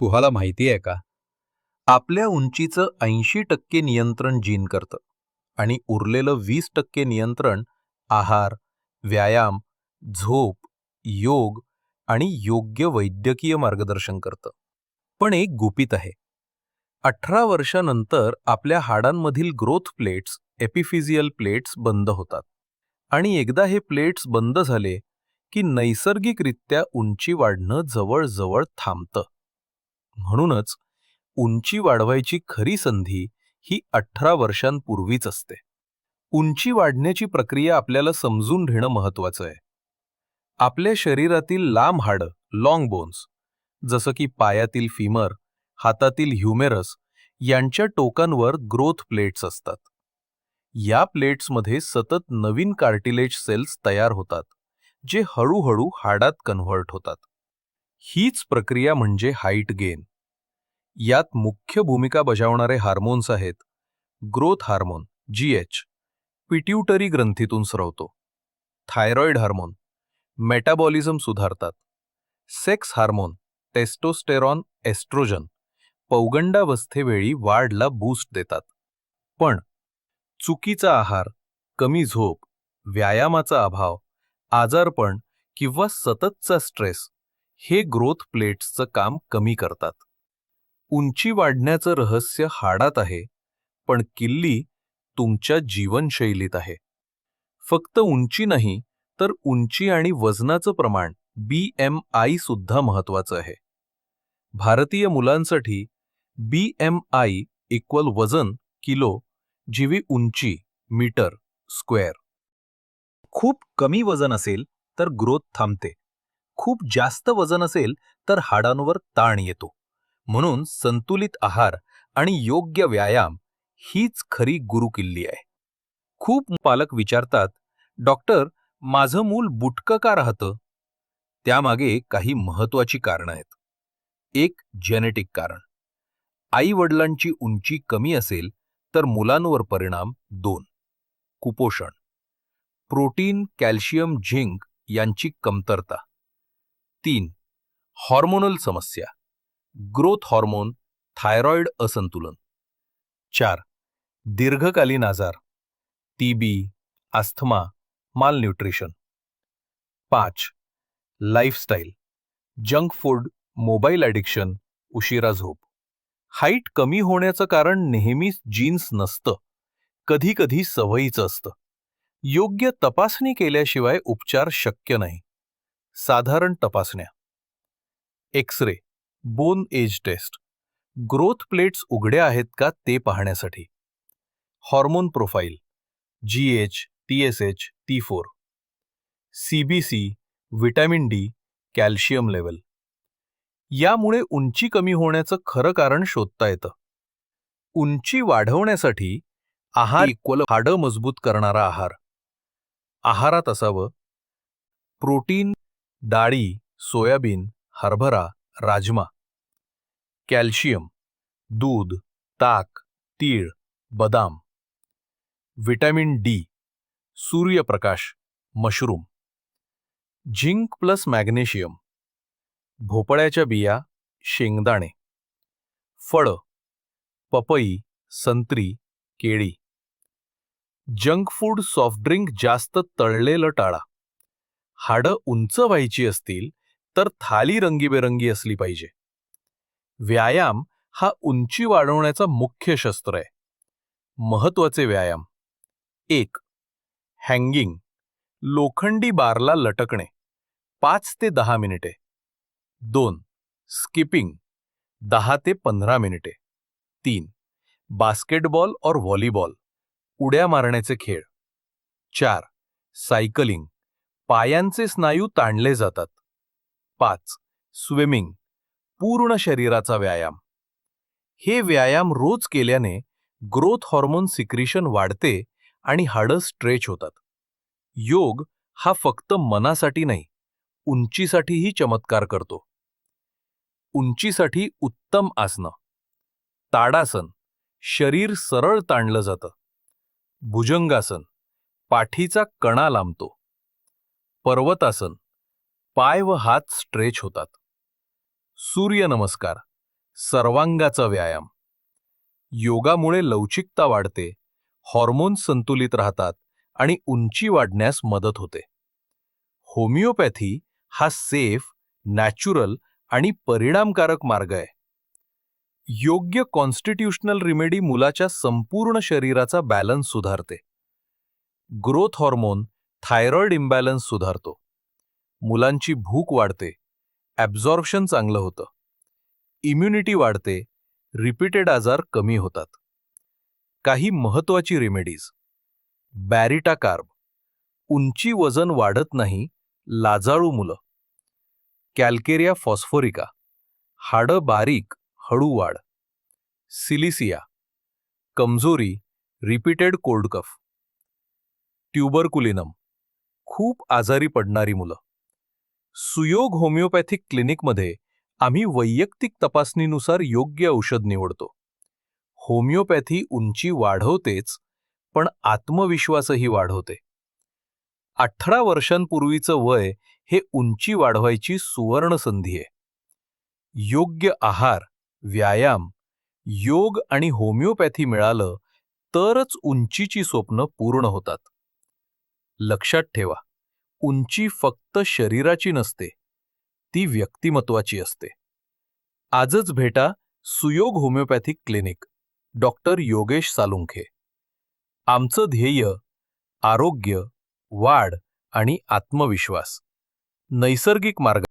तुम्हाला माहिती आहे का? आपल्या उंचीचं ऐंशी टक्के नियंत्रण जीन करतं आणि उरलेलं वीस टक्के नियंत्रण आहार व्यायाम झोप योग आणि योग्य वैद्यकीय मार्गदर्शन करतं. पण एक गुपित आहे. अठरा वर्षानंतर आपल्या हाडांमधील ग्रोथ प्लेट्स एपिफिजियल प्लेट्स बंद होतात. आणि एकदा हे प्लेट्स बंद झाले की नैसर्गिकरित्या उंची वाढणं जवळजवळ थांबतं. म्हणूनच उंची वाढवायची खरी संधी ही अठरा वर्षांपूर्वीच असते. उंची वाढण्याची प्रक्रिया आपल्याला समजून घेणं महत्वाचं आहे. आपल्या शरीरातील लांब हाडं लॉंग बोन्स जसं की पायातील फिमर हातातील ह्युमेरस यांच्या टोकांवर ग्रोथ प्लेट्स असतात. या प्लेट्समध्ये सतत नवीन कार्टिलेज सेल्स तयार होतात जे हळूहळू हाडात कन्व्हर्ट होतात. हीच प्रक्रिया म्हणजे हाईट गेन यात मुख्य भूमिका बजावणारे हार्मोन्स आहेत. Growth hormone G H pituitary ग्रंथीतून स्रवतो. थायरॉइड हार्मोन मेटाबॉलिझम सुधारतात. सेक्स हार्मोन टेस्टोस्टेरॉन एस्ट्रोजन पौगंडावस्थेवेळी वाढला बूस्ट देतात. पण चुकीचा आहार कमी झोप व्यायामाचा अभाव आजारपण किंवा सततचा स्ट्रेस हे ग्रोथ प्लेट्सचं काम कमी करतात. उंची वाढण्याचं रहस्य हाडात आहे पण किल्ली तुमच्या जीवनशैलीत आहे. फक्त उंची नाही तर उंची आणि वजनाचं प्रमाण बी एम आय सुद्धा महत्वाचं आहे. भारतीय मुलांसाठी बी एम आय इक्वल वजन किलो जीवी उंची मीटर स्क्वेअर. खूप कमी वजन असेल तर ग्रोथ थांबते. खूप जास्त वजन असेल तर हाडांवर ताण येतो. म्हणून संतुलित आहार आणि योग्य व्यायाम हीच खरी गुरुकिल्ली आहे. खूप पालक विचारतात डॉक्टर माझं मूल बुटकं का राहतं? त्यामागे काही महत्वाची कारणं आहेत. एक जेनेटिक कारण. आई वडिलांची उंची कमी असेल तर मुलांवर परिणाम दोन. कुपोषण. प्रोटीन कॅल्शियम झिंक यांची कमतरता. तीन. हॉर्मोनल समस्या. ग्रोथ हॉर्मोन थायरॉइड असंतुलन. चार दीर्घकालीन आजार टीबी अस्थमा मालन्यूट्रिशन पाच lifestyle junk food mobile addiction उशिरा झोप. हाईट कमी होण्याचं कारण नेहमीच जीन्स नसतं. कधीकधी सवयीचं असतं. योग्य तपासणी केल्याशिवाय उपचार शक्य नाही. साधारण तपासण्या. X ray bone age test. Growth plates उघड्या आहेत का ते पाहण्यासाठी. Hormone profile G H T S H T four. C B C vitamin D calcium level यामुळे उंची कमी होण्याचं खरं कारण शोधता येतं. उंची वाढवण्यासाठी आहार इक्वल हाडं मजबूत करणारा आहार. आहारात असावं. प्रोटीन डाळी सोयाबीन हरभरा राजमा. कॅल्शियम दूध ताक तीळ बदाम. व्हिटॅमिन डी सूर्यप्रकाश मशरूम. Zinc plus magnesium. भोपळ्याच्या बिया शेंगदाणे. फळं पपई संत्री केळी. जंक फूड सॉफ्ट ड्रिंक जास्त तळलेलं टाळा. हाडं उंच व्हायची असतील तर थाली रंगीबेरंगी असली पाहिजे. व्यायाम हा उंची वाढवण्याचा मुख्य शस्त्र आहे. महत्त्वाचे व्यायाम. एक हँगिंग लोखंडी बारला लटकणे पाच ते दहा मिनिटे. दोन स्किपिंग दहा ते पंधरा मिनिटे. तीन बास्केटबॉल और व्हॉलीबॉल उड्या मारण्याचे खेळ. चार सायकलिंग पायांचे स्नायू ताणले जातात. पाच. स्विमिंग. पूर्ण शरीराचा व्यायाम. हे व्यायाम रोज केल्याने ग्रोथ हॉर्मोन सिक्रिशन वाढते आणि हाडं स्ट्रेच होतात. योग हा फक्त मनासाठी नाही उंचीसाठीही चमत्कार करतो. उंचीसाठी उत्तम आसनं. ताडासन. शरीर सरळ ताणलं जातं. भुजंगासन. पाठीचा कणा लांबतो. पर्वतासन. पाय व हात स्ट्रेच होतात. सूर्यनमस्कार सर्वांगाचा व्यायाम. योगामुळे लवचिकता वाढते हॉर्मोन संतुलित राहतात आणि उंची वाढण्यास मदत होते. होमिओपॅथी हा सेफ नॅचरल आणि परिणामकारक मार्ग आहे. योग्य कॉन्स्टिट्युशनल रिमेडी मुलाच्या संपूर्ण शरीराचा बॅलन्स सुधारते. ग्रोथ हॉर्मोन थायरॉइड इम्बॅलन्स सुधारतो. मुलांची भूक वाढते. ॲब्झॉर्प्शन चांगलं होतं. इम्युनिटी वाढते. रिपीटेड आजार कमी होतात. काही महत्वाची रेमेडीज बॅरिटा कार्ब उंची वजन वाढत नाही लाजाळू मुलं. कॅल्केरिया फॉस्फोरिका हाडं बारीक हळू वाढ. सिलिसिया कमजोरी रिपीटेड कोल्ड कफ ट्युबरकुलिनम खूप आजारी पडणारी मुलं. सुयोग होमिओपॅथिक क्लिनिकमध्ये आम्ही वैयक्तिक तपासणीनुसार योग्य औषध निवडतो. होमिओपॅथी उंची वाढवतेच पण आत्मविश्वासही वाढवते. अठरा वर्षांपूर्वीचं वय हे उंची वाढवायची सुवर्ण संधी आहे. योग्य आहार व्यायाम योग आणि होमिओपॅथी मिळालं तरच उंचीची स्वप्न पूर्ण होतात. लक्षात ठेवा. उंची फक्त शरीराची नसते ती व्यक्तिमत्वाची असते. आजच भेटा Suyog homeopathic clinic doctor Yogesh Salunkhe. आमचं ध्येय आरोग्य वाढ आणि आत्मविश्वास. नैसर्गिक मार्ग